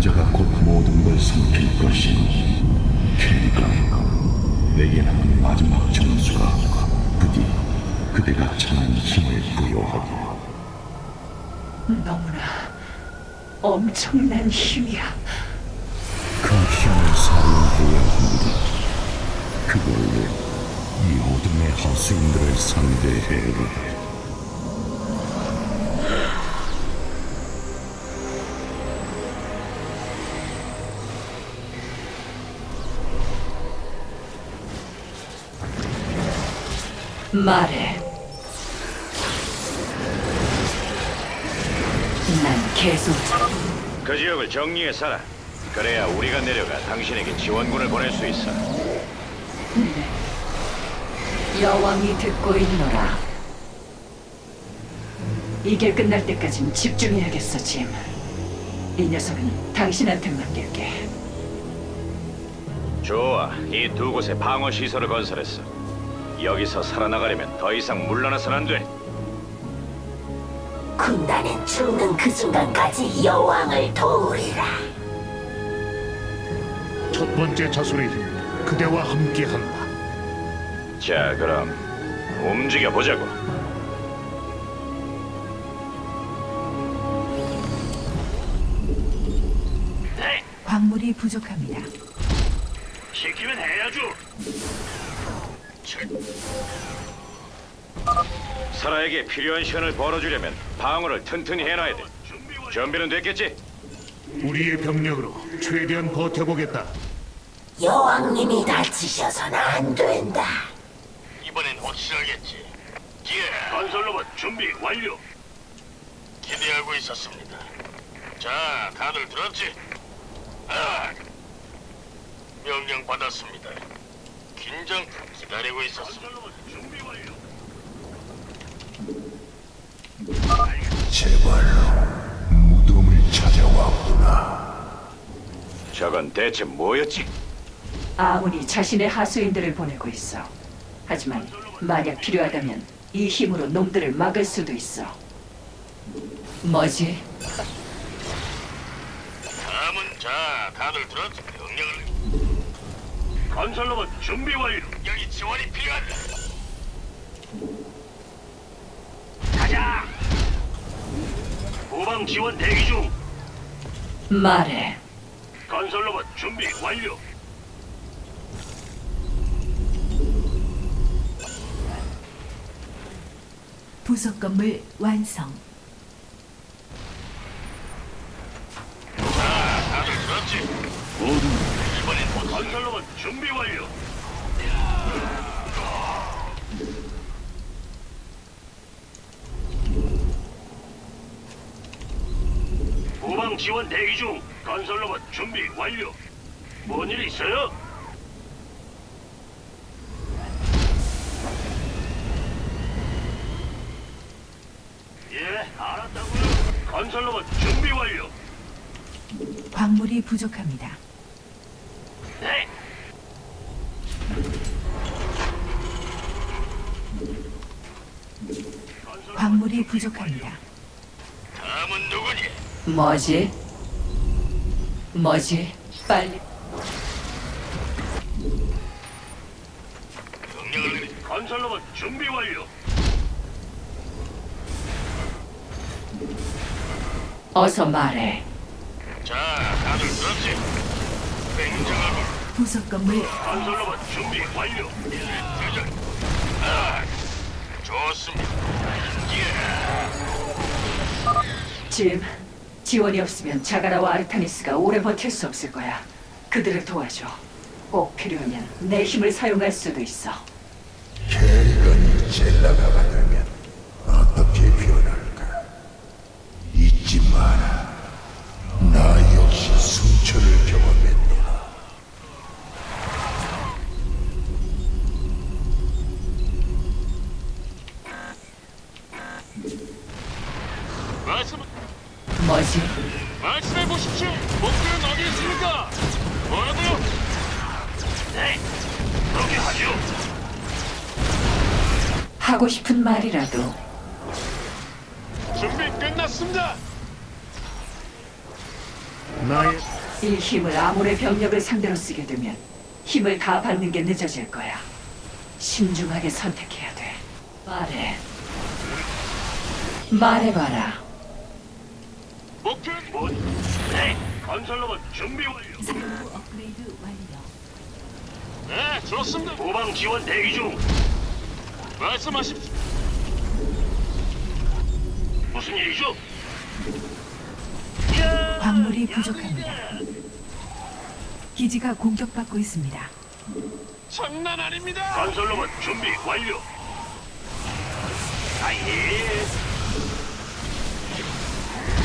그림자가 곧 모든 걸 삼킬 것이니 캐리가 내게 남은 마지막 점수가 부디 그대가 찾는 힘을 부여하기 너무나 엄청난 힘이야. 그 힘을 사용해야 합니다. 그걸로 이 어둠의 하수인들을 상대해라. 말해. 난 계속 그 지역을 정리해 살아. 그래야 우리가 내려가 당신에게 지원군을 보낼 수 있어. 여왕이 듣고 있노라. 이게 끝날 때까진 집중해야겠어, 짐. 이 녀석은 당신한테 맡길게. 좋아. 이 두 곳에 방어 시설을 건설했어. 여기서 살아나가려면 더 이상 물러나선 안 돼. 군단은 죽는 그 순간까지 여왕을 도우리라. 첫 번째 자손의 힘 그대와 함께한다. 자, 그럼 움직여 보자고. 네, 광물이 부족합니다. 시키면 해야죠. 사라에게 필요한 시간을 벌어주려면 방어를 튼튼히 해놔야 돼. 준비는 됐겠지? 우리의 병력으로 최대한 버텨보겠다. 여왕님이 다치셔서는 안 된다. 이번엔 확실하겠지. 예. 건설로봇 준비 완료. 기대하고 있었습니다. 자, 다들 들었지? 아, 명령 받았습니다. 긴장 기다리고 완료. 제발로 무덤을 찾아왔구나. 저건 대체 뭐였지? 아문이 자신의 하수인들을 보내고 있어. 하지만 만약 필요하다면 이 힘으로 놈들을 막을 수도 있어. 뭐지? 다음은 자, 다들 들었지? 건설로봇 준비 완료. 여기 지원이 필요하다. 가자. 후방 지원 대기 중. 말해. 건설로봇 준비 완료. 부속 건물 완성. 다들 들었지? 이번엔 뭐 건설로봇 준비 완료. 후방 지원 대기 중. 건설로봇 준비 완료. 뭔 일 있어요? 예, 알았다고요. 건설로봇 준비 완료. 광물이 부족합니다. 네. 광물이 부족합니다. 다음은 누구니? 뭐지? 뭐지? 빨리. 명령을 내리. 건설로봇 준비 완료. 어서 말해. 자, 다들 들었지? 굉장하고 부속 건물 건설로봇 준비 완료. 대장. 아, 좋습니다. 예. 짐, 지원이 없으면 자가라와 아르타니스가 오래 버틸 수 없을 거야. 그들을 도와줘. 꼭 필요하면 내 힘을 사용할 수도 있어. 캐리건이 젤라가가 하고 싶은 말이라도 준비 끝났습니다. 나의 이 힘을 아무의 병력을 상대로 쓰게 되면 힘을 다 받는 게 늦어질 거야. 신중하게 선택해야 돼. 말해. 말해봐라. 목표 뭐? 네. 건설로봇 준비 완료. 업그레이드 완료. 네, 좋습니다. 후방 지원 대기 중. 말씀하십시오. 무슨 일이죠? 광물이 부족합니다. 기지가 공격받고 있습니다. 장난 아닙니다. 건설로봇 준비 완료. 아예.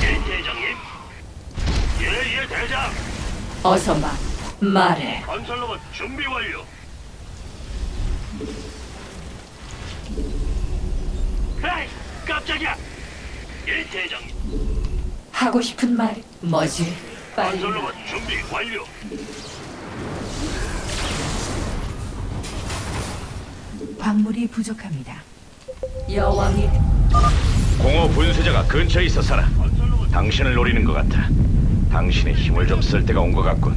예, 대장님. 예, 예, 대장. 어서 말. 말해. 건설로봇 준비 완료. 에이, 깜짝이야. 예, 대장님. 하고 싶은 말 뭐지? 빨리. 건설로봇 준비 완료. 광물이 부족합니다. 여왕이 공허 분쇄자가 근처에 있어 살아. 건설로봇 당신을 노리는 것 같아. 당신의 힘을 좀 쓸 때가 온 것 같군.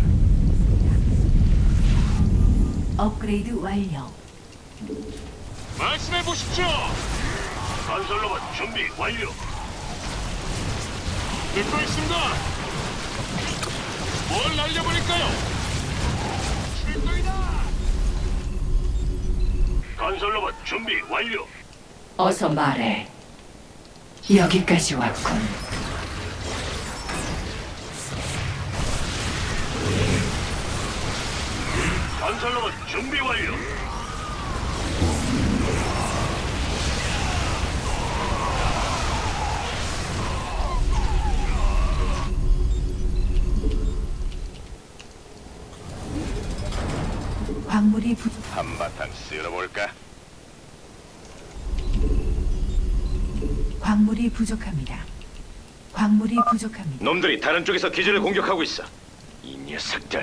업그레이드 완료. 말씀해 보십시오. 건설로봇 준비 완료. 듣고 있습니다. 뭘 날려버릴까요? 출동이다. 건설로봇 준비 완료. 어서 말해. 여기까지 왔군. 건설로봇 준비 완료. 광물이 부 한바탕 쓸어볼까? 광물이 부족합니다. 광물이 부족합니다. 놈들이 다른 쪽에서 기지를 공격하고 있어. 이 녀석들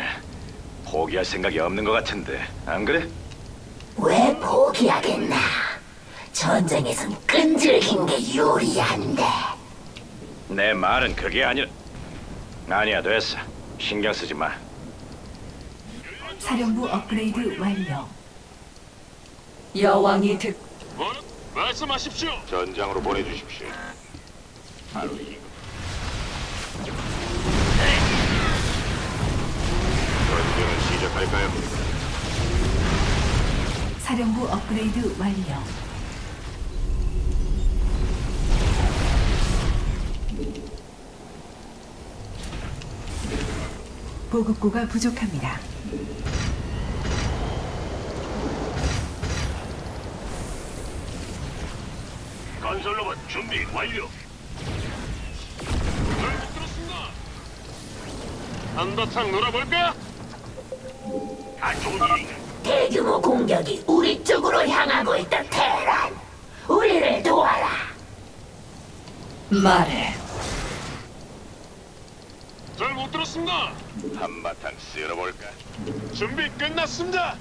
포기할 생각이 없는 것 같은데 안 그래? 왜 포기하겠나? 전쟁에선 끈질긴 게 유리한데. 내 말은 그게 아니라. 아니야 됐어. 신경 쓰지 마. 사령부 업그레이드 완료. 여왕이 듣 뭐? 말씀하십시오. 전장으로 보내주십시오. 바로 이. 전쟁을 시작할까요? 사령부 업그레이드 완료. 보급고가 부족합니다. 건설로봇 준비 완료. 잘 들었습니다. 한바탕 놀아볼까? 안 좋은 일인가? 대규모 공격이 우리 쪽으로 향하고 있다, 테란. 우리를 도와라. 말해. 잘 못 들었습니다. 한바탕 쓸어볼까? 준비 끝났습니다.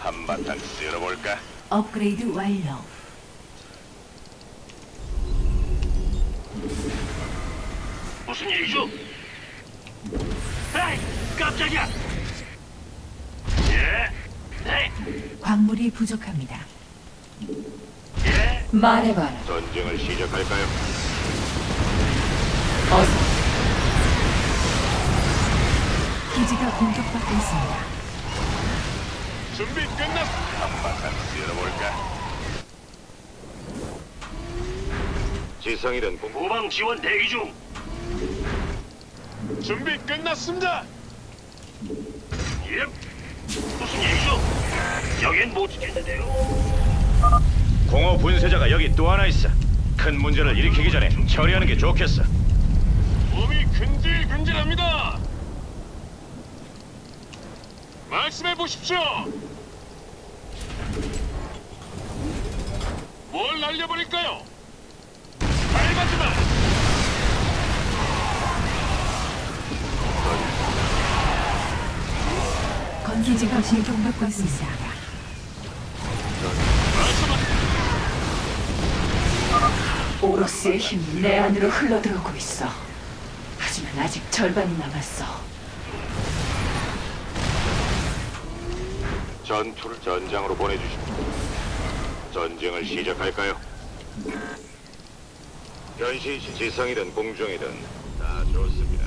한바탕 쓸어볼까? 업그레이드 완료. 무슨 일이죠? 에이, 깜짝이야. 예, 네, 광물이 부족합니다. 예. 말해봐라. 전쟁을 시작할까요? 어서 기지가 공격받고 있습니다. 준비 끝났. 한바탕 쓸어볼까? 지성이든 공 후방 지원 대기 중. 준비 끝났습니다. 예. 무슨 일이죠? 여긴 못 지켰는데요. 공허 분쇄자가 여기 또 하나 있어. 큰 문제를 일으키기 전에 처리하는 게 좋겠어. 몸이 근질근질합니다. 말씀해 보십시오. 뭘 날려버릴까요? 기지가 공격받고 있습니다. 오로스의 힘이 내 안으로 흘러들어오고 있어. 하지만 아직 절반이 남았어. 전투를 전장으로 보내주십시오. 전쟁을 시작할까요? 변신 시 지상이든 공중이든 다 좋습니다.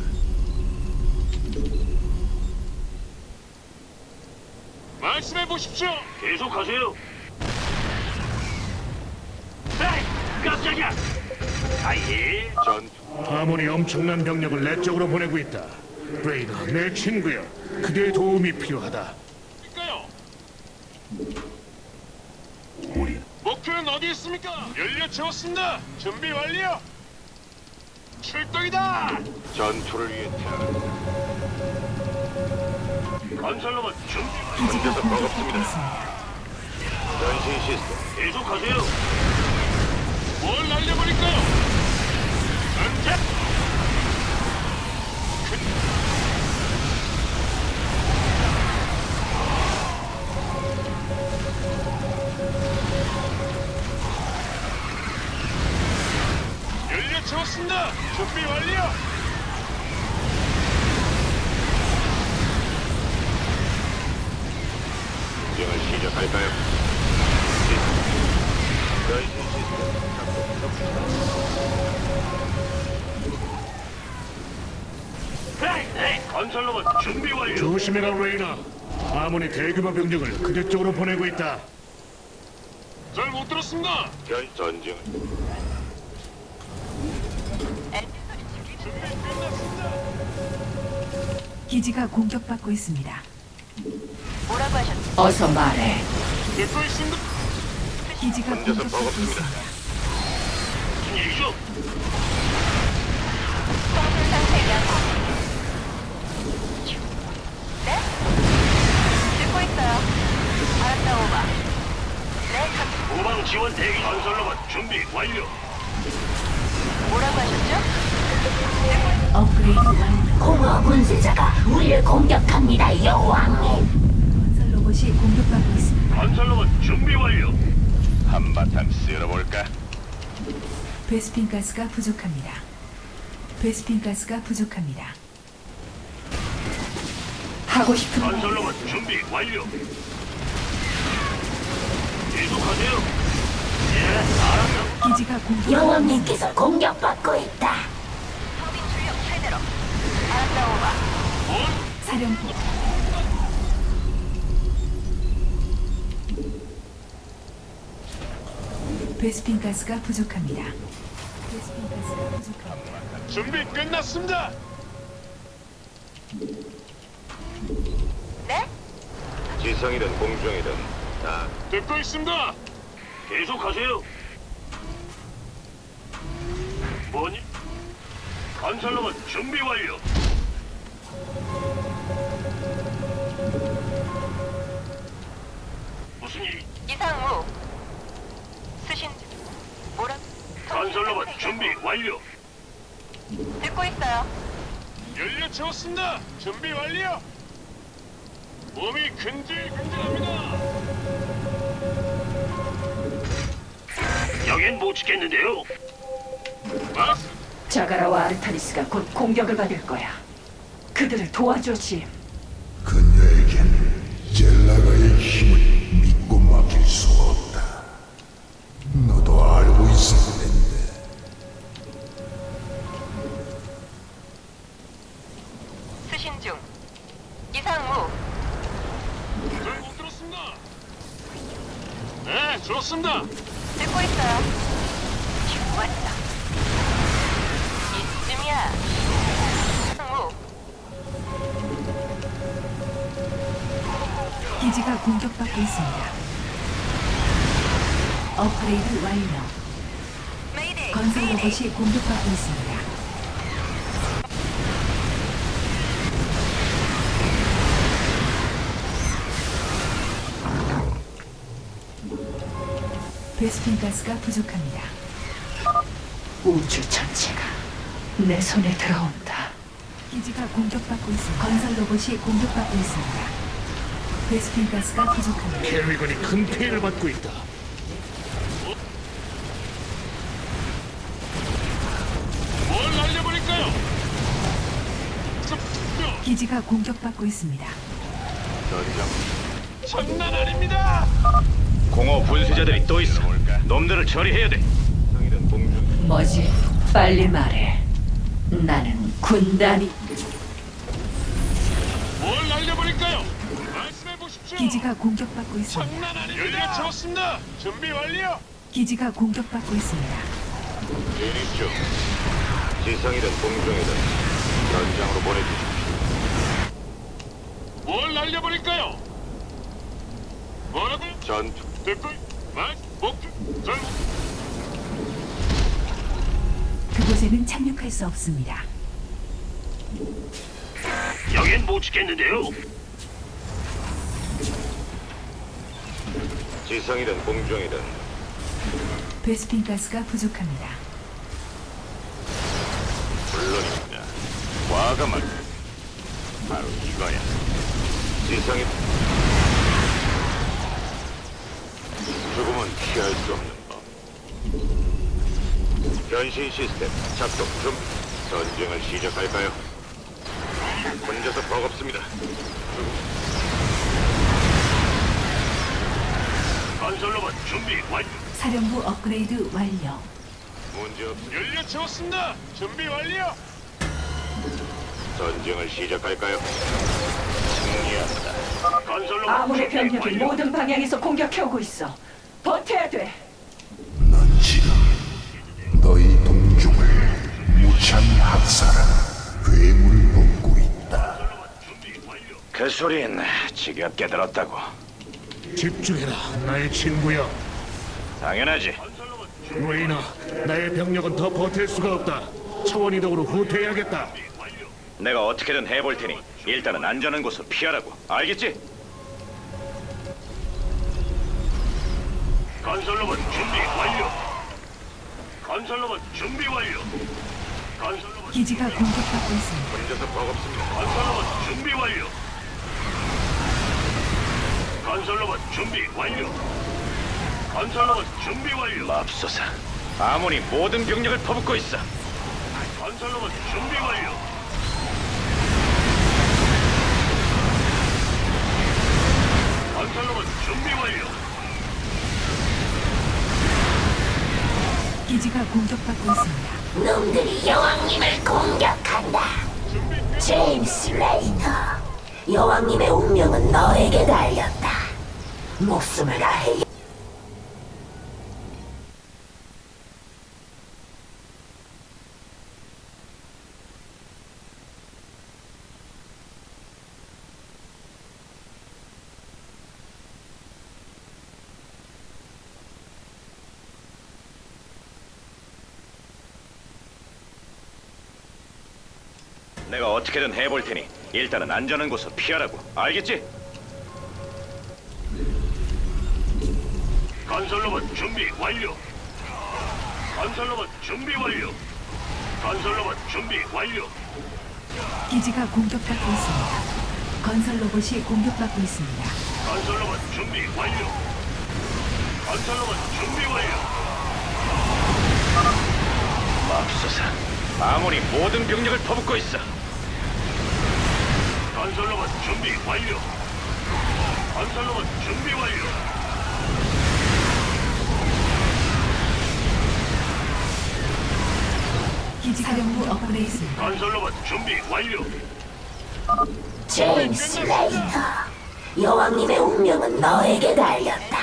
말씀해 보십시오. 계속하세요. 에이, 깜짝이야. 아예. 전투. 아몬이 엄청난 병력을 내 쪽으로 보내고 있다. 레이더, 내 친구여. 그대의 도움이 필요하다. 까요 우리 목표는 어디 있습니까? 연료 채웠습니다. 준비 완료. 출동이다. 전투를 위해 태어난 건설로만 준비 기지가 버겁습니다. 있습니다. 변신 시스템 계속하세요. 뭘 날려버릴까요? 전쟁. 연료 채웠습니다. 준비 완료. 전쟁을 시작 할까요? 변신 시스템 작동 건설 로봇 준비 완료. 조심해라, 레이나. 아몬이 대규모 병력을 그대 쪽으로 보내고 있다. 잘 못 들었습니다. 전 전쟁. 기지가 공격받고 있습니다. 어서 말해. 듣고 있습니다. 기지가 혼자서 공격받고. 있습니다. 무슨 일이죠? 베스핀 가스가 부족합니다. 베스핀 가스가 부족합니다. 하고 싶은 말. 건설로봇 준비 완료. 계속하세요. 예, 알았어. 기지가 공격. 여왕님께서 공격받고 있다. 사령부. 베스핀 가스가 부족합니다. 베스핀 가스가 부족합니다. 준비 끝났습니다. 지성이든 공중이든 다 듣고 있습니다. 계속하세요. 뭐니? 건설로봇 준비 완료. 무슨 일? 이상우 수신 건설로봇 준비 완료. 듣고 있어요. 연료 채웠습니다. 준비 완료. 몸이 근질근질합니다. 여긴 못 지켰는데요. 마스 자가라와 아르타니스가 곧 공격을 받을 거야. 그들을 도와줘, 짐. 그녀에겐 젤라가의 힘을 믿고 맡길 수 없다. 너도 알고 있을 네, 좋습니다. 듣고 있어요. 왔다. 이쯤이야. 이상우 기지가 공격받고 있습니다. 업그레이드 완료. 메이데이 건설 메이데이 로봇이 공격받고 있습니다. 베스핀 가스가 부족합니다. 우주 전체가 내 손에 들어온다. 기지가 공격받고 있습니다. 건설 로봇이 공격받고 있습니다. 베스핀 가스가 부족합니다. 캐리건이 큰 피해를 받고 있다. 뭘 날려버릴까요? 기지가 공격받고 있습니다. 장난 아닙니다. 공허 분쇄자들이 또 있어. 놈들을 처리해야 돼. 뭐지? 빨리 말해. 나는 군단이 뭘 날려버릴까요? 말씀해 보십시오. 기지가 공격받고 있습니다. 장난 아닙니다. 연료 채웠습니다. 준비 완료. 기지가 공격받고 있습니다. 중 지성이든 공중이든 전장으로 보내주십시오. 뭘 날려버릴까요? 전투 듣고 말 목표 전 그곳에는 착륙할 수 없습니다. 여긴 못 지켰는데요. 지성이든 공중이든 베스핀 가스가 부족합니다. 물론입니다. 과감하게 바로 이거야. 지성이 죽음은 피할 수 없는 법. 변신 시스템 작동 중. 전쟁을 시작할까요? 혼자서 버겁습니다. 건설로봇 준비 완료. 사령부 업그레이드 완료. 문제 없. 연료 채웠습니다. 준비 완료. 전쟁을 시작할까요? 승리한다. 건설로봇 아무의 준비 병력이 완료. 모든 방향에서 공격해오고 있어. 버텨야 돼. 넌 지금 너희 동족을 무참히 학살한 괴물을 돕고 있다. 그 소린 지겹게 들었다고. 집중해라, 나의 친구야. 당연하지. 레이나, 나의 병력은 더 버틸 수가 없다. 차원 이동으로 후퇴해야겠다. 내가 어떻게든 해볼 테니 일단은 안전한 곳으로 피하라고. 알겠지? 건설로봇 준비 완료. 건설로봇 준비 완료. 건설로봇 기지가 공격받고 있습니다. 혼자서 버겁습니다. 건설로봇 준비 완료. 건설로봇 준비 완료. 건설로봇 준비 완료. 맙소사. 아무니 모든 병력을 퍼붓고 있어. 건설로봇 준비 완료. 건설로봇 준비 완료. 기지가 공격받고 있습니다. 놈들이 여왕님을 공격한다. 제임스 레이너, 여왕님의 운명은 너에게 달렸다. 목숨을 다해 어떻게든 해볼 테니 일단은 안전한 곳으로 피하라고. 알겠지? 건설로봇 준비 완료. 건설로봇 준비 완료. 건설로봇 준비 완료. 기지가 공격받고 있습니다. 건설 로봇이 공격받고 있습니다. 건설로봇 준비 완료. 건설로봇 준비 완료. 맙소사. 아무니 모든 병력을 퍼붓고 있어. 건설로봇 준비 완료. 건설로봇 준비 완료. 기지 사령부 업그레이드. 건설로봇 준비 완료. 제임스 레이너, 여왕님의 운명은 너에게 달렸다.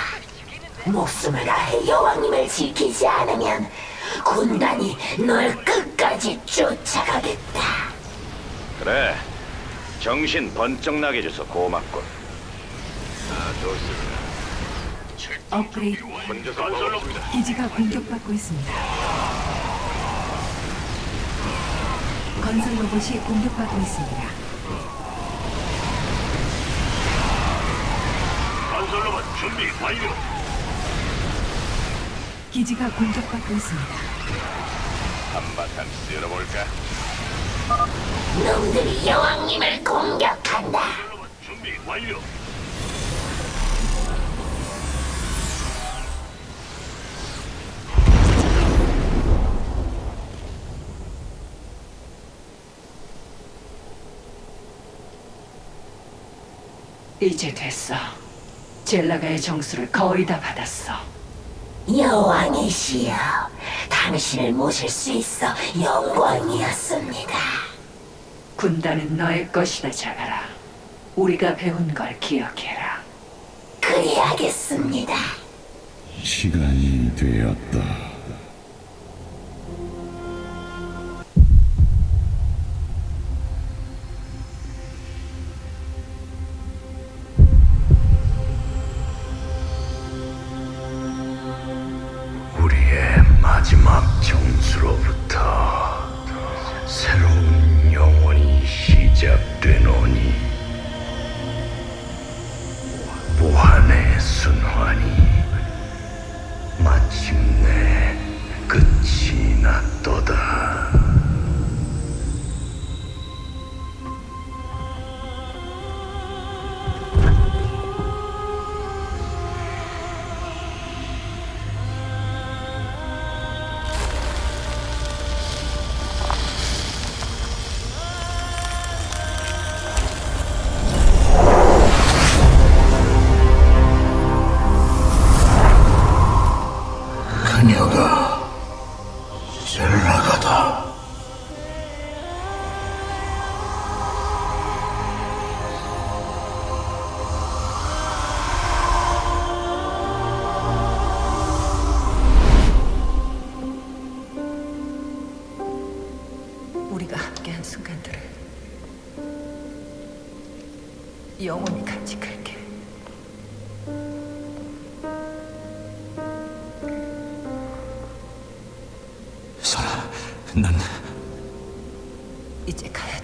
목숨을 다해 여왕님을 지키지 않으면 군단이 널 끝까지 쫓아가겠다. 그래. 정신 번쩍 나게 해줘서 고맙군. 아, 좋습니다. 업그레이드. 기지가 공격받고 있습니다. 건설 로봇이 공격받고 있습니다. 건설로봇 준비 완료. 기지가 공격받고 있습니다. 한바탕 쓸어볼까? 놈들이 여왕님을 공격한다. 준비 완료. 이제 됐어. 젤라가의 정수를 거의 다 받았어. 여왕이시여, 당신을 모실 수 있어 영광이었습니다. 군단은 너의 것이다, 자가라. 우리가 배운 걸 기억해라. 그리하겠습니다. 시간이 되었다. 난 이제 가야